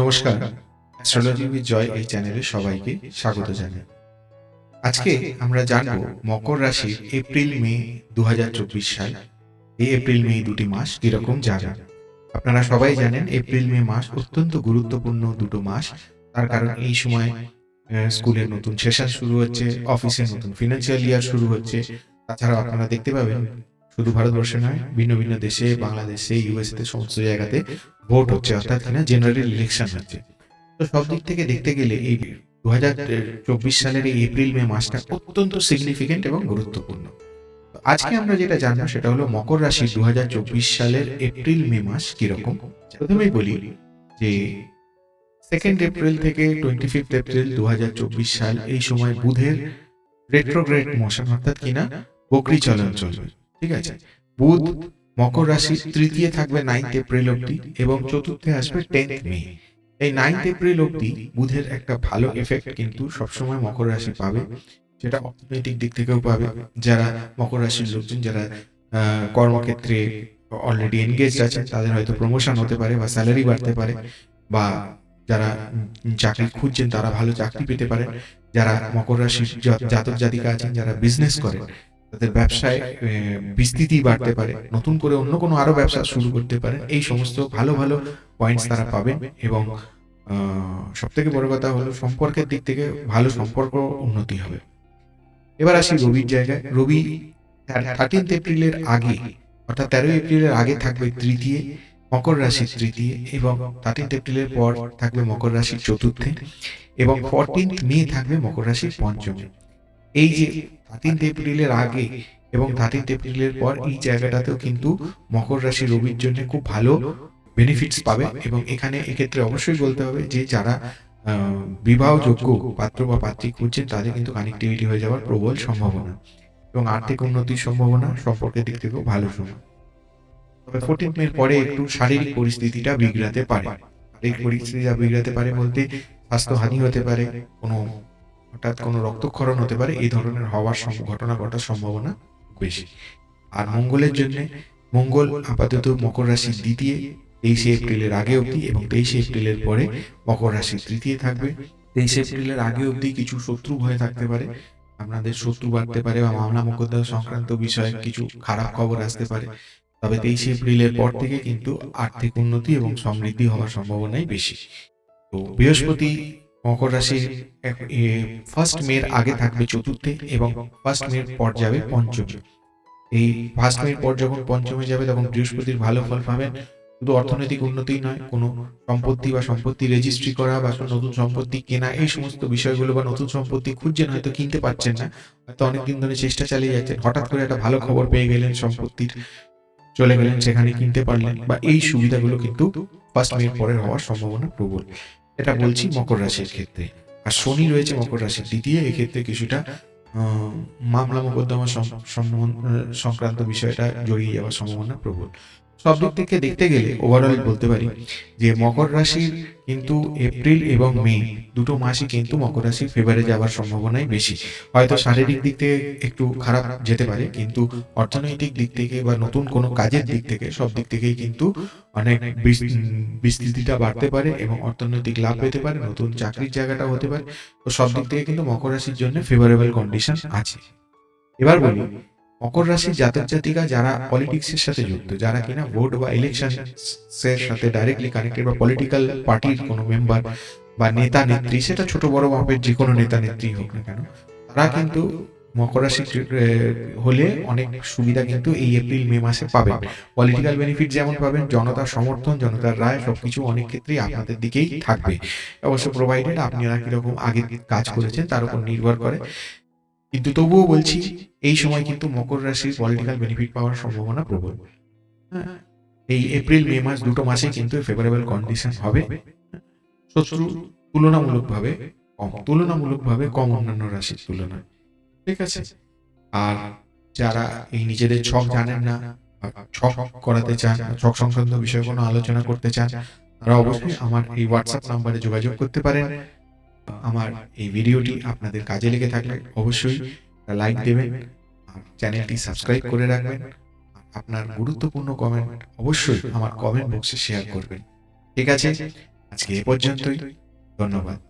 নমস্কার। Astrology with joy এই চ্যানেলে সবাইকে স্বাগত জানাই। আজকে আমরা জানব মকর রাশির এপ্রিল মে দু হাজার চব্বিশ সাল। এই এপ্রিল মে দুটি মাস কীরকম যাবে? আপনারা সবাই জানেন এপ্রিল মে মাস অত্যন্ত গুরুত্বপূর্ণ দুটো মাস। তার কারণ এই সময় স্কুলের নতুন সেশন শুরু হচ্ছে অফিসের নতুন ফিনান্সিয়াল ইয়ার শুরু হচ্ছে। তাছাড়া আপনারা দেখতে পাবেন শুধু ভারতবর্ষে নয়, ভিন্ন ভিন্ন দেশে, বাংলাদেশে ইউএসএতে সমস্ত জায়গাতে ভোট হচ্ছে, অর্থাৎ কিনা জেনারেল ইলেকশন হচ্ছে। তো সব দিক থেকে দেখতে গেলে এই দু হাজার চব্বিশ সালের এই এপ্রিল মে মাসটা অত্যন্ত সিগনিফিকেন্ট এবং গুরুত্বপূর্ণ। আজকে আমরা যেটা জানব সেটা হলো মকর রাশি দু হাজার চব্বিশ সালের এপ্রিল মে মাস কীরকম? প্রথমেই বলি যে সেকেন্ড এপ্রিল থেকে টোয়েন্টি ফিফথ এপ্রিল দু হাজার চব্বিশ সাল এই সময় বুধের রেট্রোগ্রেড মোশন অর্থাৎ কিনা বকরি চলন চলবে। ঠিক আছে? বুধ, মকর রাশি তৃতীয় থাকবে নাইন্থ এপ্রিল অব্দি এবং চতুর্থে আসবে টেন্থ মে এই নাইন্থ এপ্রিল অব্দি বুধের একটা ভালো এফেক্ট কিন্তু সবসময় মকর রাশি পাবে, সেটা অর্থনৈতিক দিক থেকেও পাবে। যারা মকর রাশির লোকজন, যারা কর্মক্ষেত্রে অলরেডি এনগেজ আছেন, তাদের হয়তো প্রমোশন হতে পারে বা স্যালারি বাড়তে পারে বা যারা চাকরি খুঁজছেন, তারা ভালো চাকরি পেতে পারেন। যারা মকর রাশির জাতক জাতিকা আছেন, যারা বিজনেস করেন তাদের ব্যবসায় বিস্তৃতি বাড়তে পারে, নতুন করে অন্য কোনো আরও ব্যবসা শুরু করতে পারেন এই সমস্ত ভালো ভালো পয়েন্টস তারা পাবেন এবং সব থেকে বড় কথা হলো সম্পর্কের দিক থেকে ভালো সম্পর্ক উন্নতি হবে। এবার আসি রবির জায়গায়। রবি থার্টিন্থ এপ্রিলের আগে, অর্থাৎ তেরোই এপ্রিলের আগে থাকবে তৃতীয়, মকর রাশির তৃতীয় এবং থার্টিন্থ এপ্রিলের পর থাকবে মকর রাশির চতুর্থে এবং ফোরটিন্থ মে থাকবে মকর রাশির পঞ্চমে। এই যে থার্টিন্থ এপ্রিলের আগে এবং থার্টিন্থ এপ্রিলের পর এই জায়গাটাতেও কিন্তু মকর রাশি রবির জন্য খুব ভালো বেনিফিটস পাবে এবং এখানে এক্ষেত্রে অবশ্যই বলতে হবে যে যারা বিবাহযোগ্য পাত্র বা পাত্রী খুঁজছেন, তাদের কিন্তু কানেক্টিভিটি হয়ে যাওয়ার প্রবল সম্ভাবনা এবং আর্থিক উন্নতির সম্ভাবনা সম্পর্কের দিক থেকেও ভালো সময়। তবে ফোর্টিন এর পরে একটু শারীরিক পরিস্থিতিটা বিগড়াতে পারে। শারীরিক পরিস্থিতিটা বিগড়াতে পারে বলতে স্বাস্থ্যহানি হতে পারে, কোনো হঠাৎ কোনো রক্তক্ষরণ হতে পারে, এই ধরনের হওয়ার ঘটনা ঘটার সম্ভাবনা বেশি। আর মঙ্গলের জন্য মঙ্গল আপাতত মকর রাশির দ্বিতীয়, তেইশে এপ্রিলের আগে অবধি এবং তেইশে এপ্রিলের পরে মকর রাশির তৃতীয় থাকবে। তেইশে এপ্রিলের আগে অবধি কিছু শত্রু ভয় থাকতে পারে, আপনাদের শত্রু বাড়তে পারে বা মামলা মোকদ্দমা সংক্রান্ত বিষয়ে কিছু খারাপ খবর আসতে পারে। তবে তেইশে এপ্রিলের পর থেকে কিন্তু আর্থিক উন্নতি এবং সমৃদ্ধি হওয়ার সম্ভাবনাই বেশি। তো বৃহস্পতি মকর রাশির ফার্স্ট মের আগে থাকবে চতুর্থে এবং ফার্স্ট মের পর যাবে পঞ্চমে। এই ফার্স্ট মের পর যখন পঞ্চমে যাবে, তখন বৃহস্পতির ভালো ফল পাবেন। শুধু অর্থনৈতিক উন্নতি নয়, কোনো সম্পত্তি বা সম্পত্তি রেজিস্ট্রি করা বা নতুন সম্পত্তি কেনা, এই সমস্ত বিষয়গুলো বা নতুন সম্পত্তি খুঁজছেন হয়তো কিনতে পারছেন না, হয়তো অনেকদিন ধরে চেষ্টা চালিয়ে যাচ্ছেন। হঠাৎ করে একটা ভালো খবর পেয়ে গেলেন, সম্পত্তির চলে গেলেন, সেখানে কিনতে পারলেন বা এই সুবিধাগুলো কিন্তু ফার্স্ট মের পরের হওয়ার সম্ভাবনা প্রবল। এটা বলছি মকর রাশির ক্ষেত্রে। আর শনি রয়েছে মকর রাশির দ্বিতীয় এক্ষেত্রে কিছুটা আহ, মামলা মোকদ্দমা সংক্রান্ত বিষয়টা জড়িয়ে যাওয়ার সম্ভাবনা প্রবল। সব দিক থেকে দেখতে গেলে ওভারঅল বলতে পারি যে মকর রাশির কিন্তু এপ্রিল এবং মে দুটো মাসই কিন্তু মকর রাশির ফেভারে যাওয়ার সম্ভাবনাই বেশি। হয়তো শারীরিক দিক থেকে একটু খারাপ যেতে পারে, কিন্তু অর্থনৈতিক দিক থেকে বা নতুন কোনো কাজের দিক থেকে সব দিক থেকেই কিন্তু অনেক বিস্তৃতিটা বাড়তে পারে এবং অর্থনৈতিক লাভ পেতে পারে, নতুন চাকরির জায়গাটা হতে পারে। তো সব দিক থেকে কিন্তু মকর রাশির জন্য ফেভারেবল কন্ডিশন আছে। এবার বলি মকর রাশির জাতক জাতিকা যারা পলিটিক্সের সাথে যুক্ত, যারা কিনা ভোট বা ইলেকশন এর সাথে ডাইরেক্টলি কানেক্টেড বা পলিটিক্যাল পার্টির কোনো মেম্বার বা নেতা নেত্রী, সেটা ছোট বড় মাপের যে কোনো নেতা নেত্রী হোক না কেন, তারা কিন্তু মকর রাশি হলে অনেক সুবিধা কিন্তু এই এপ্রিল, মে মাসে পাবেন। পলিটিক্যাল বেনিফিট যেমন পাবেন, জনতার সমর্থন, জনতার রায় সবকিছু অনেক ক্ষেত্রেই আপনাদের দিকেই থাকবে। অবশ্য প্রোভাইডেড আপনারা কীরকম আগে কাজ করেছেন, তার উপর নির্ভর করে কিন্তু তবুও বলছি এই সময় কিন্তু মকর রাশির পলিটিক্যাল বেনিফিট পাওয়ার সম্ভাবনা প্রবল। হ্যাঁ, এই এপ্রিল মে মাস দুটো মাসে কিন্তু ফেভারেবল কন্ডিশন হবে। শত্রু তুলনামূলকভাবে কম তুলনামূলকভাবে কম অন্যান্য রাশির তুলনায়। ঠিক আছে? আর যারা এই নিজেদের ছক জানেন না ছক করাতে চান ছক সংক্রান্ত বিষয়ে কোনো আলোচনা করতে চান তারা অবশ্যই আমার এই হোয়াটসঅ্যাপ নাম্বারে যোগাযোগ করতে পারেন। আমার এই ভিডিওটি আপনাদের কাজে লেগে থাকলে অবশ্যই লাইক দেবেন, আর চ্যানেলটি সাবস্ক্রাইব করে রাখবেন আপনার গুরুত্বপূর্ণ কমেন্ট অবশ্যই আমার কমেন্ট বক্সে শেয়ার করবেন। ঠিক আছে, আজকে এ পর্যন্তই, ধন্যবাদ।